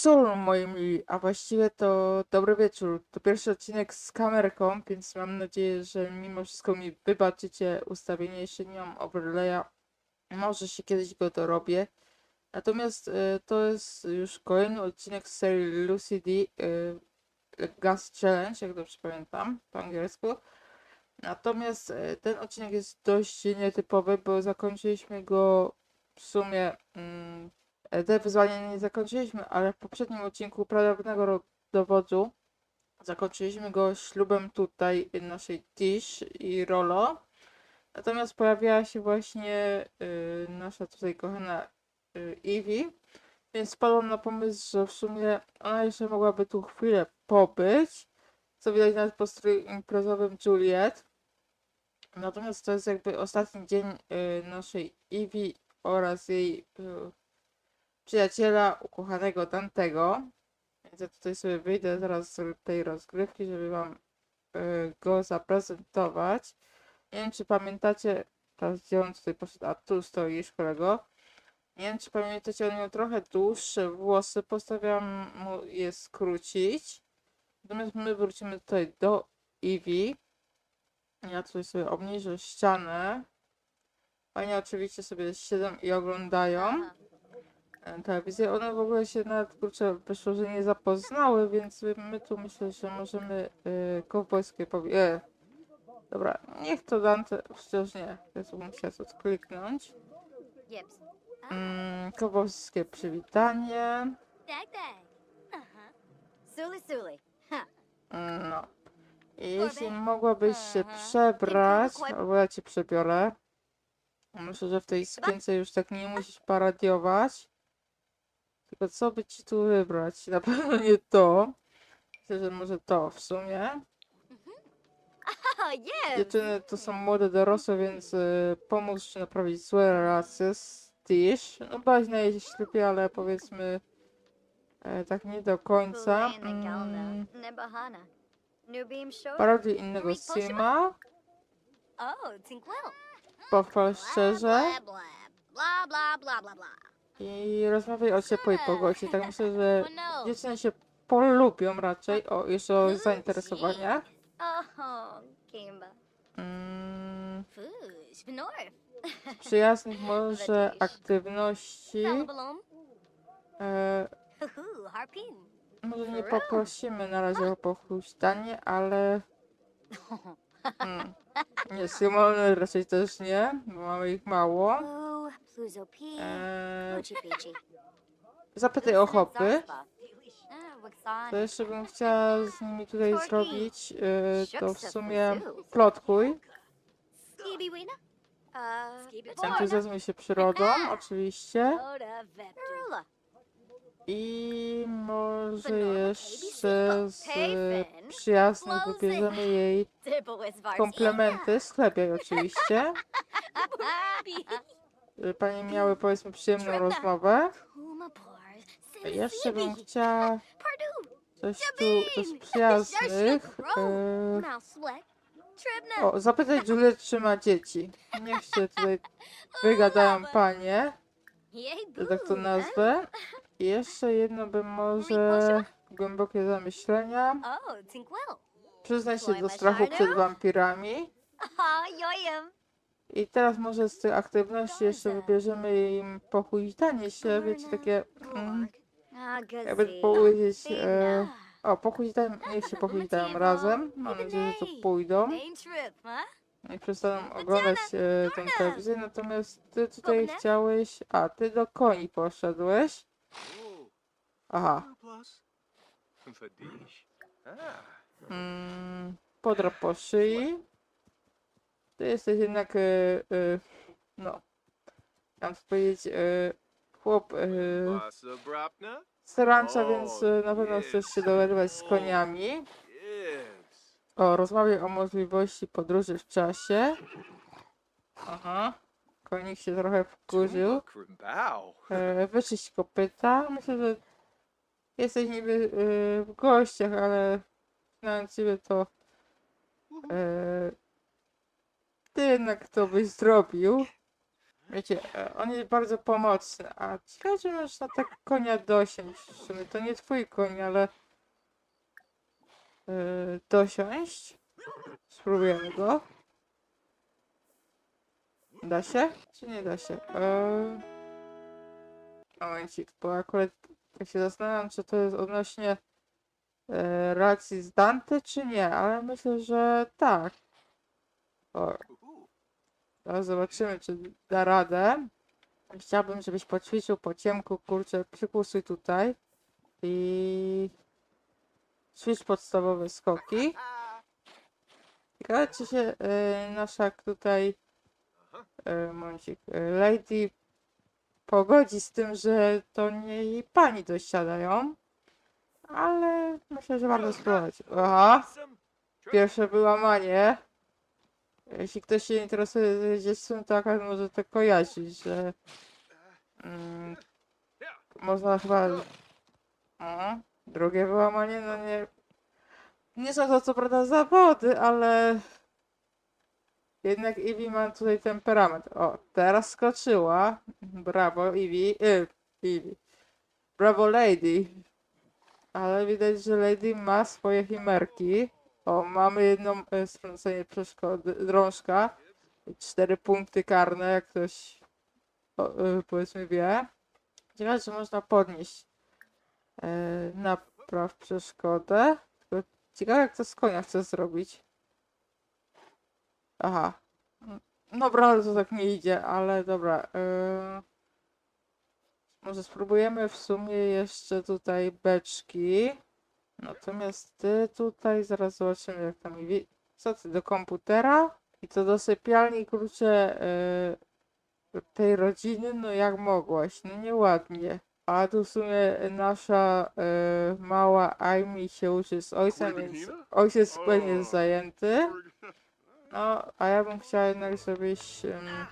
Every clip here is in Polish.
Sol Sol, moi mili, a właściwie to dobry wieczór. To pierwszy odcinek z kamerką, więc mam nadzieję, że mimo wszystko mi wybaczycie ustawienie, jeszcze nie mam overlaya. Może się kiedyś go dorobię. Natomiast e, to jest już kolejny odcinek z serii Lucy D. e, Gas Challenge, jak dobrze pamiętam po angielsku. Natomiast e, ten odcinek jest dość nietypowy, bo zakończyliśmy go w sumie. Mm, Te wyzwania nie zakończyliśmy, ale w poprzednim odcinku prawnego dowodu zakończyliśmy go ślubem tutaj naszej Tish i Rolo. Natomiast pojawiła się właśnie y, nasza tutaj kochana y, Evie, więc spadłam na pomysł, że w sumie ona jeszcze mogłaby tu chwilę pobyć, co widać nawet po stroju imprezowym Juliet. Natomiast to jest jakby ostatni dzień y, naszej Evie oraz jej y, przyjaciela ukochanego Dantego. Więc ja tutaj sobie wyjdę zaraz z tej rozgrywki, żeby wam y, go zaprezentować. Nie wiem, czy pamiętacie, teraz gdzie on tutaj poszedł, a tu stoisz, kolego. Nie wiem, czy pamiętacie, on miał trochę dłuższe włosy, postanowiłam mu je skrócić. Natomiast my wrócimy tutaj do Eevee. Ja tutaj sobie obniżę ścianę. Panie oczywiście sobie siedzą i oglądają telewizję. One w ogóle się nawet kurczę wyszło, że nie zapoznały, więc my tu myślę, że możemy y, kowbojskie powie. E, dobra, niech to Dante. Przecież nie. Bym musiała to kliknąć. Yips. Mm, kowbojskie przywitanie. Suli suli. Huh. Mm, No. I jeśli mogłabyś się przebrać, albo ja cię przebiorę. Myślę, że w tej sukience już tak nie musisz paradiować. Tylko co by ci tu wybrać? Na pewno nie to. Myślę, że może to w sumie. Oh, yeah. Dziewczyny to są młode dorosłe, więc y, pomóż ci naprawić złe relacje z Tish. No baś na jej ślubie, ale powiedzmy e, tak nie do końca. Mm, parodiuj innego Sima. Tinkwell. Pochwal szczerze. Blah, blah, blah, blah, blah. I rozmawiaj o ciepłej pogodzie. Tak myślę, że no. dziewczyny się polubią raczej. O, jeszcze o zainteresowaniach. Oh, Kimba. Mm, przyjaznych może aktywności. E, może nie poprosimy na razie o pochustanie, ale... Mm, nie, Simony raczej też nie, bo mamy ich mało. Oh, Pluzo P. E, Pucci Peachy. zapytaj o hopy. To jeszcze bym chciała z nimi tutaj zrobić, e, to w sumie plotkuj. Skibi Wina. Uh, Skibi Entuzjazmuj się przyrodą, oczywiście. Rula. I może jeszcze z it. wybierzemy jej komplementy. Sklepiaj oczywiście. Żeby Panie miały powiedzmy przyjemną rozmowę. Jeszcze bym chciała coś tu z przyjaznych. e, O, zapytaj Juliet, czy ma dzieci. Niech się tutaj wygadają panie, tak to nazwę. I jeszcze jedno bym może głębokie zamyślenia. Przyznaj się do strachu przed wampirami. I teraz może z tych aktywności jeszcze wybierzemy im pochujitanie się, wiecie, takie... Mm, jakby powiedzieć... E, o, pochujitają, niech się pochujitają razem. Mam nadzieję, że to pójdą. I przestaną oglądać e, tę telewizję, natomiast ty tutaj chciałeś, a ty do koni poszedłeś. Aha. Ah. mm, podrap po szyi. Ty jesteś jednak, e, e, no, to powiedzieć, e, chłop Brapna? z więc na pewno chcesz się dogadywać z koniami. O, rozmawiaj o możliwości podróży w czasie. Aha, konik się trochę wkurzył. E, wyczyść kopyta. Myślę, że jesteś niby e, w gościach, ale znając ciebie to e, ty jednak to byś zrobił. Wiecie, e, on jest bardzo pomocny, a ciekawe, czy można tak konia dosiąść. W sumie to nie twój koń, ale e, dosiąść. Spróbujemy go. Da się? Czy nie da się? E, momencik, bo akurat tak się zastanawiam, czy to jest odnośnie e, relacji z Dante, czy nie, ale myślę, że tak. O, zobaczymy, czy da radę. Chciałbym, żebyś poćwiczył po ciemku, kurczę, przykusuj tutaj i ćwicz podstawowe skoki. Ciekawe, czy się y, nasza tutaj momencik, y, lady pogodzi z tym, że to nie jej pani dosiadają, ale myślę, że warto spróbować. Aha, pierwsze wyłamanie. Jeśli ktoś się interesuje dziedzictwem, to akurat może to kojarzyć, że mm, można chyba... O, drugie wyłamanie, no nie... Nie są to co prawda zawody, ale... Jednak Eevee ma tutaj temperament. O, teraz skoczyła. Brawo, Eevee. Y, Eevee. Brawo, Lady. Ale widać, że Lady ma swoje chimerki. O, mamy jedną e, strącenie przeszkody, drążka. Cztery punkty karne, jak ktoś o, e, powiedzmy wie. Ciekawe, czy można podnieść e, napraw przeszkodę. Tylko ciekawe, jak to z konia chce zrobić. Aha. Dobra, ale to tak nie idzie, ale dobra. E, może spróbujemy w sumie jeszcze tutaj beczki. Natomiast ty tutaj, zaraz zobaczymy jak tam idzie. Co ty, do komputera? I to do sypialni, kurczę, yy, tej rodziny, no jak mogłaś, no nieładnie. A tu w sumie nasza yy, mała Amy się uczy z ojcem, więc ojciec pewnie jest zajęty. No, a ja bym chciała jednak, żebyś ym,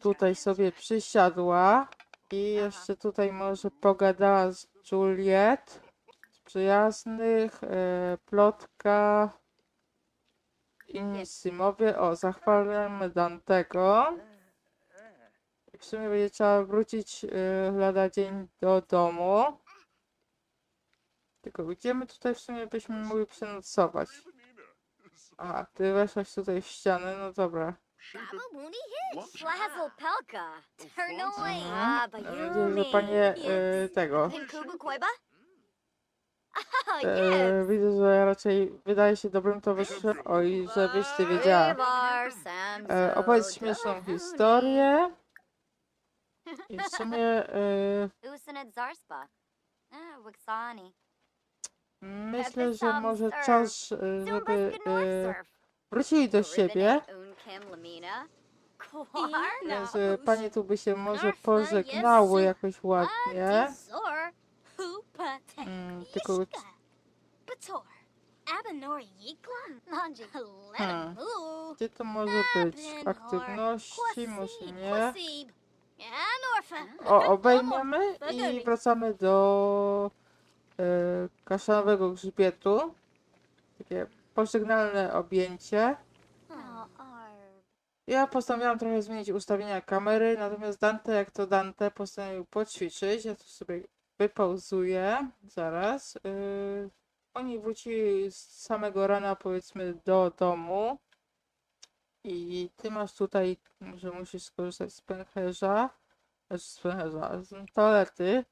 tutaj sobie przysiadła i jeszcze tutaj może pogadała z Juliet. Z przyjaznych, e, plotka, inni symowie. O, zachwalamy Dantego. I w sumie będzie trzeba wrócić e, lada dzień do domu. Tylko gdzie my tutaj w sumie byśmy mogli przenocować? Aha, ty weszłaś tutaj w ścianę, no dobra. Baba Wooney Hitch. Flazzle Pelka. Turn away. Mhm. Ah, you że panie e, Yes. tego. E, widzę, że raczej wydaje się dobrym towarzyszem. Oj, żebyś ty wiedziała. E, opowiedz śmieszną historię. I w sumie e, myślę, że może czas, e, żeby e, wrócili do siebie. Unkim Lamina. Więc e, panie tu by się może pożegnały jakoś ładnie. Mm, tylko. Hmm. Gdzie to może być? Aktywności, może nie. O, obejmiemy i wracamy do kaszanowego grzbietu. Takie pożegnalne objęcie. Ja postanowiłam trochę zmienić ustawienia kamery, natomiast Dante, jak to Dante, postanowił poćwiczyć. Ja tu sobie wypauzuję zaraz. Yy, oni wrócili z samego rana, powiedzmy, do domu. I ty masz tutaj, że musisz skorzystać z pęcherza, znaczy z pęcherza, z toalety.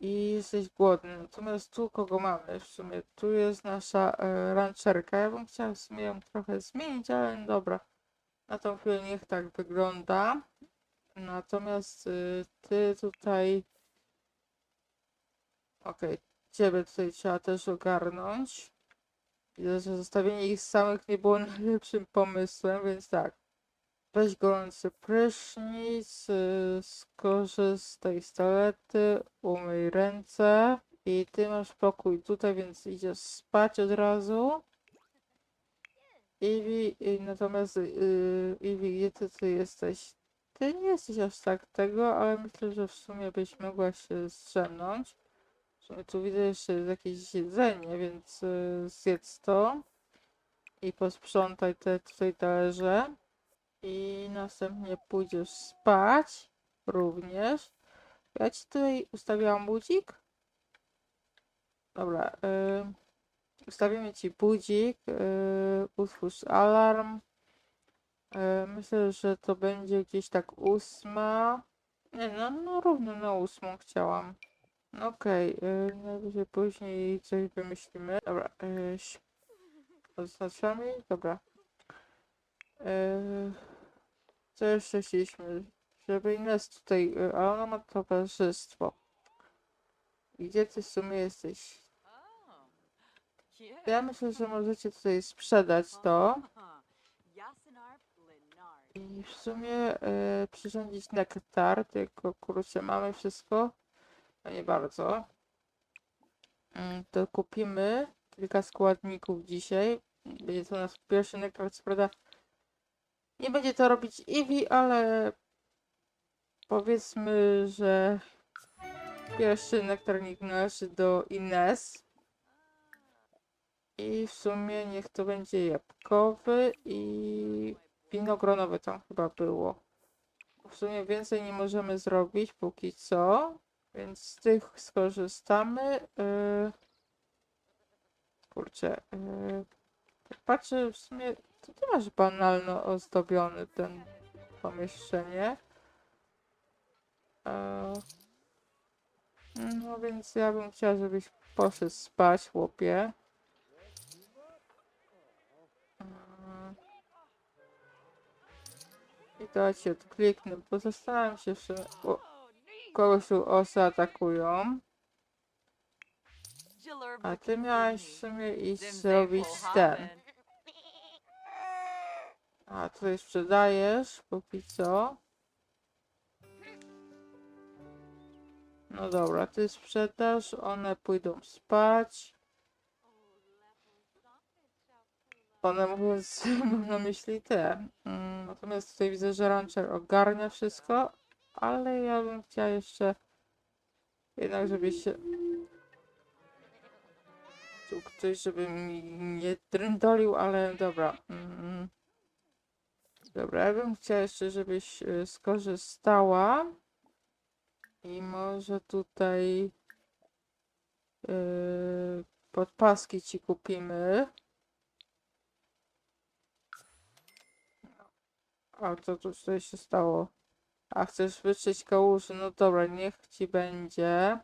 I jesteś głodny. Natomiast tu kogo mamy? W sumie tu jest nasza e, rancherka. Ja bym chciała w sumie ją trochę zmienić, ale no dobra. Na tą chwilę niech tak wygląda. Natomiast y, ty tutaj. Okej, ciebie tutaj trzeba też ogarnąć. Widzę, że zostawienie ich samych nie było najlepszym pomysłem, więc tak. Weź gorący prysznic, y, skorzystaj z toalety, umyj ręce. I ty masz pokój tutaj, więc idziesz spać od razu. Iwi, y, natomiast yy, Iwi, gdzie ty, ty jesteś? Ty nie jesteś aż tak tego, ale myślę, że w sumie byś mogła się strzemnąć. Tu widzę jeszcze jakieś jedzenie, więc yy, zjedz to. I posprzątaj te tutaj talerze. I następnie pójdziesz spać również. Ja ci tutaj ustawiałam budzik. Dobra. y, ustawimy ci budzik. y, utwórz alarm. Y, myślę, że to będzie gdzieś tak ósma. Nie, no, no równo na ósmą chciałam. No Okej, okay, najwyżej później coś wymyślimy. Dobra, y, ś- oznaczamy? Dobra. Y, co jeszcze chcieliśmy? Żeby Ines tutaj, y, a ona ma towarzystwo. Gdzie ty w sumie jesteś? Ja myślę, że możecie tutaj sprzedać to i w sumie y, przyrządzić nektar, tylko kurczę, mamy wszystko. No nie bardzo. Mm, To kupimy kilka składników dzisiaj. Będzie to nasz pierwszy nektar, co prawda nie będzie to robić Eevee, ale powiedzmy, że pierwszy nektarnik należy do Ines. I w sumie niech to będzie jabłkowy i winogronowy tam chyba było. W sumie więcej nie możemy zrobić póki co, więc z tych skorzystamy. Yy... Kurczę, yy... patrzę w sumie, to ty masz banalno ozdobiony ten pomieszczenie. Yy... No więc ja bym chciała, żebyś poszedł spać, chłopie. Mm. I to ci odkliknę, bo zastanawiam się, czy kogoś tu osy atakują. A ty miałeś w sumie iść zrobić ten. A tutaj sprzedajesz póki co. No dobra, ty sprzedasz, one pójdą spać. One mówiąc, mam na myśli te. Mm, Natomiast tutaj widzę, że Rancher ogarnia wszystko, ale ja bym chciała jeszcze jednak, żebyś się tu ktoś, żeby mi nie drędolił, ale dobra. Mm. Dobra, ja bym chciała jeszcze, żebyś y, skorzystała i może tutaj yy, podpaski ci kupimy. A co tu tutaj się stało? A chcesz wyczyść kałuży? No dobra, niech ci będzie.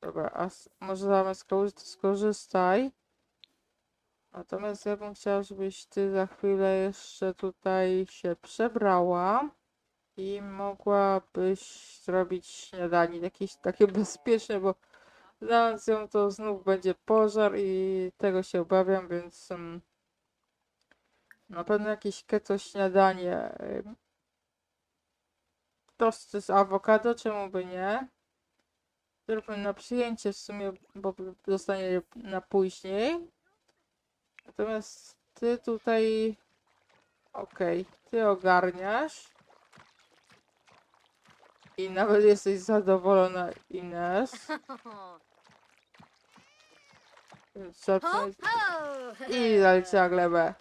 Dobra, a może zamiast kałuży to skorzystaj. Natomiast ja bym chciała, żebyś ty za chwilę jeszcze tutaj się przebrała i mogłabyś zrobić śniadanie jakieś takie bezpieczne, bo znając ją to znów będzie pożar i tego się obawiam, więc um, na pewno jakieś keto śniadanie. Tosty z awokado, czemu by nie? Zróbmy na przyjęcie w sumie, bo zostanie na później. Natomiast ty tutaj... Okej, ty ogarniasz. I nawet jesteś zadowolona, Ines. Ho! I zaliczyła glebę.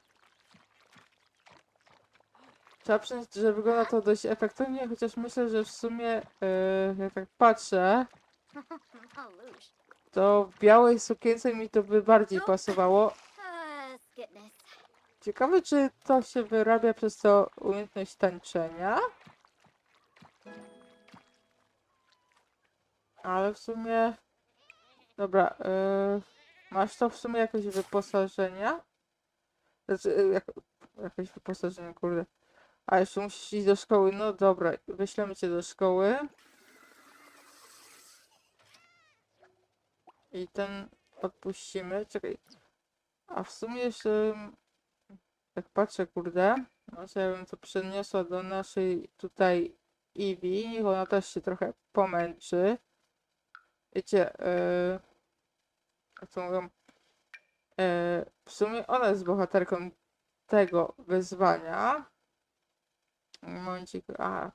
Trzeba przyznać, że wygląda to dość efektownie, chociaż myślę, że w sumie, yy, jak tak patrzę, to w białej sukience mi to by bardziej pasowało. Ciekawe, czy to się wyrabia przez to umiejętność tańczenia. Ale w sumie... Dobra, yy, masz to w sumie jakieś wyposażenia? Znaczy, yy, jak, jakieś wyposażenie, kurde. A jeszcze musisz iść do szkoły. No dobra, wyślemy cię do szkoły. I ten odpuścimy. Czekaj. A w sumie jeszcze... Jak patrzę, kurde, może ja bym to przeniosła do naszej tutaj Eevee, niech ona też się trochę pomęczy. Wiecie, yy, jak to mówią, yy, w sumie ona jest bohaterką tego wyzwania. Momencik, a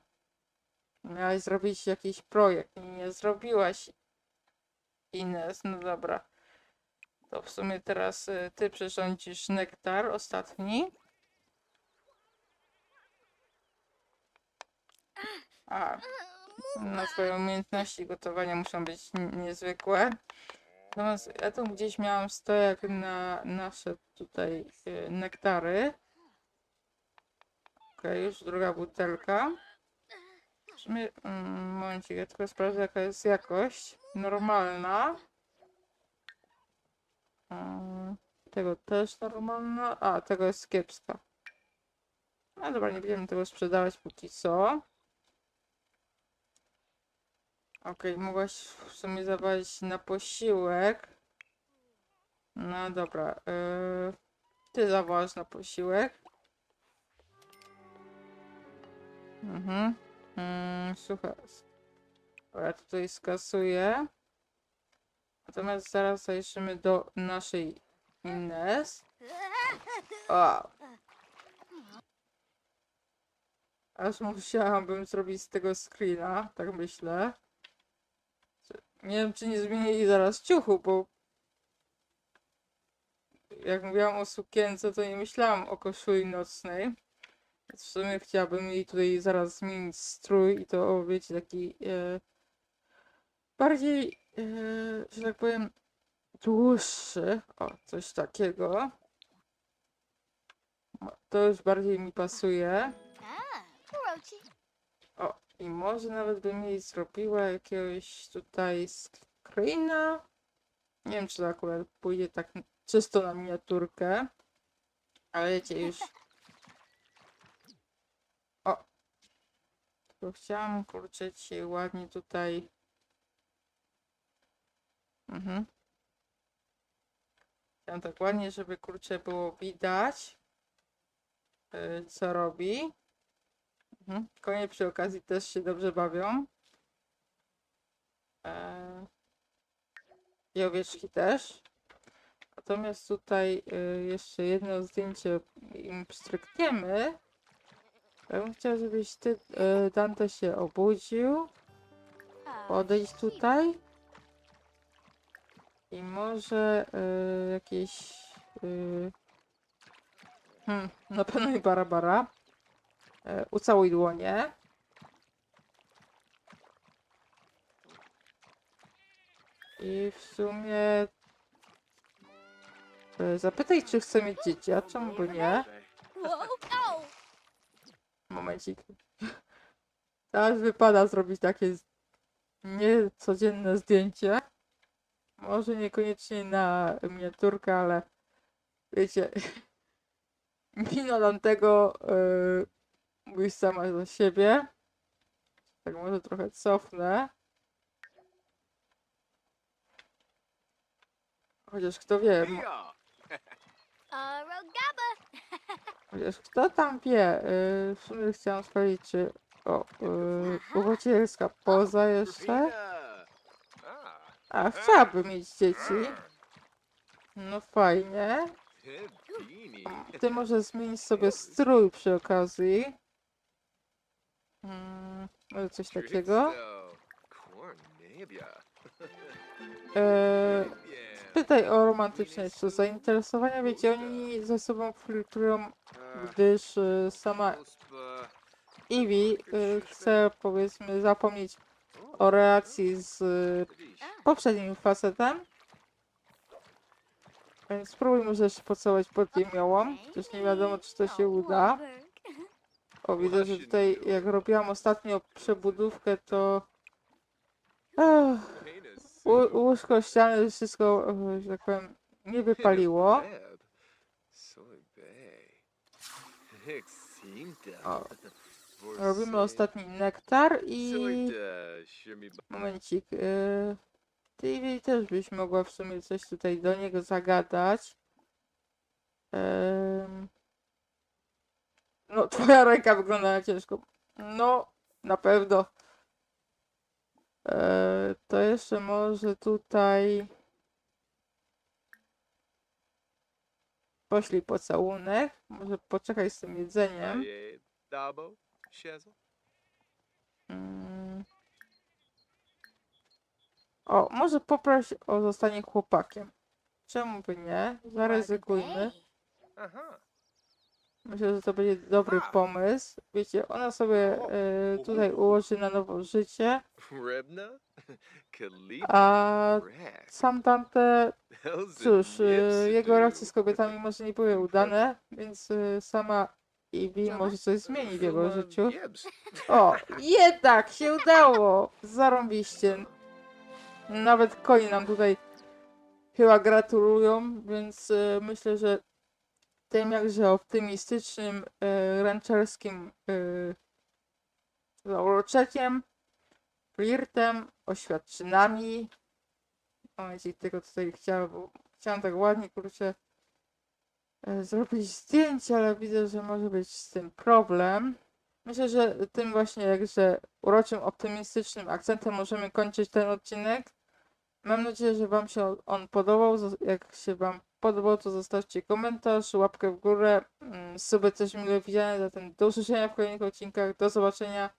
miałaś zrobić jakiś projekt i nie zrobiłaś Ines, no dobra. To w sumie teraz y, ty przyrządzisz nektar ostatni. A, no twoje umiejętności gotowania muszą być niezwykłe. Natomiast ja tu gdzieś miałam stojak na nasze tutaj y, nektary. Okej, już druga butelka. W sumie, mm, momencik, ja tylko sprawdzę jaka jest jakość. Normalna. Mm, Tego też normalna. A, tego jest kiepska. No dobra, nie będziemy tego sprzedawać póki co. Okej, mogłaś w sumie zawalić na posiłek. No dobra, yy, ty zawołasz na posiłek. Mhm. Mm, słuchaj. Ja tutaj skasuję. Natomiast zaraz zajrzymy do naszej Ines. O! Aż musiałabym zrobić z tego screena, tak myślę. Nie wiem, czy nie zmienili zaraz ciuchu, bo jak mówiłam o sukience, to nie myślałam o koszuli nocnej. W sumie chciałabym jej tutaj zaraz zmienić strój i to, wiecie, taki e, bardziej, e, że tak powiem, dłuższy. O, coś takiego. O, To już bardziej mi pasuje. O, i może nawet bym jej zrobiła jakiegoś tutaj screena. Nie wiem, czy to akurat pójdzie tak czysto na miniaturkę. Ale wiecie, już... O! Tylko chciałam, kurczę, ładnie tutaj... Mhm. Chciałam tak ładnie, żeby, kurczę, było widać, yy, co robi. Mhm. Konie przy okazji też się dobrze bawią. Eee, I owieczki też. Natomiast tutaj y, jeszcze jedno zdjęcie im pstrykniemy. Ja bym chciała, żebyś ty, y, Dante się obudził. Sheep. tutaj. I może y, jakieś... Y, hmm, na pewno i Barabara. E, ucałuj dłonie. I w sumie e, zapytaj, czy chce mieć dzieci, a czemu by nie? Momencik. Teraz wypada zrobić takie niecodzienne zdjęcie. Może niekoniecznie na miniaturkę, ale wiecie, mina tamtego yy, mówisz sama za siebie. Tak może trochę cofnę. Chociaż kto wie, chociaż kto tam wie, yy, w sumie chciałam sprawdzić, czy o, yy, poza jeszcze. A, chciałabym mieć dzieci. No fajnie. Ty może zmienić sobie strój przy okazji. Mm, może coś takiego. Eee, pytaj o romantyczne jeszcze zainteresowania. Wiecie, oni ze sobą filtrują, gdyż e, sama Ivy chce powiedzmy zapomnieć o relacji z poprzednim facetem. Więc spróbuj może jeszcze pocałować pod jemiołą. Chociaż nie wiadomo, czy to się uda. O, widzę, że tutaj jak robiłam ostatnio przebudówkę, to Ech, łóżko, ściany, wszystko, że tak powiem, nie wypaliło. O, Robimy ostatni nektar i momencik. Yy, TV też byś mogła w sumie coś tutaj do niego zagadać. Em, no, twoja ręka wygląda na ciężko. No, na pewno. E, to jeszcze może tutaj poślij pocałunek. Może poczekaj z tym jedzeniem. Mm. O, może poproś o zostanie chłopakiem. Czemu by nie? Zaryzykujmy. Aha. Myślę, że to będzie dobry pomysł. Wiecie, ona sobie e, tutaj ułoży na nowo życie, a sam Dante, cóż, e, jego relacje z kobietami może nie były udane, więc e, sama Ivy może coś zmieni w jego życiu. O, jednak się udało! Zarąbiście. Nawet koni nam tutaj chyba gratulują, więc e, myślę, że tym jakże optymistycznym, e, rancherskim e, zauroczeniem, flirtem, oświadczynami. O, jeśli tego tutaj chciałam, chciałam tak ładnie, kurczę, e, zrobić zdjęcie, ale widzę, że może być z tym problem. Myślę, że tym właśnie jakże uroczym, optymistycznym akcentem możemy kończyć ten odcinek. Mam nadzieję, że Wam się on podobał. Jak się Wam podobał, to zostawcie komentarz, łapkę w górę. Mm, Suby też mile widziane. Zatem do usłyszenia w kolejnych odcinkach. Do zobaczenia.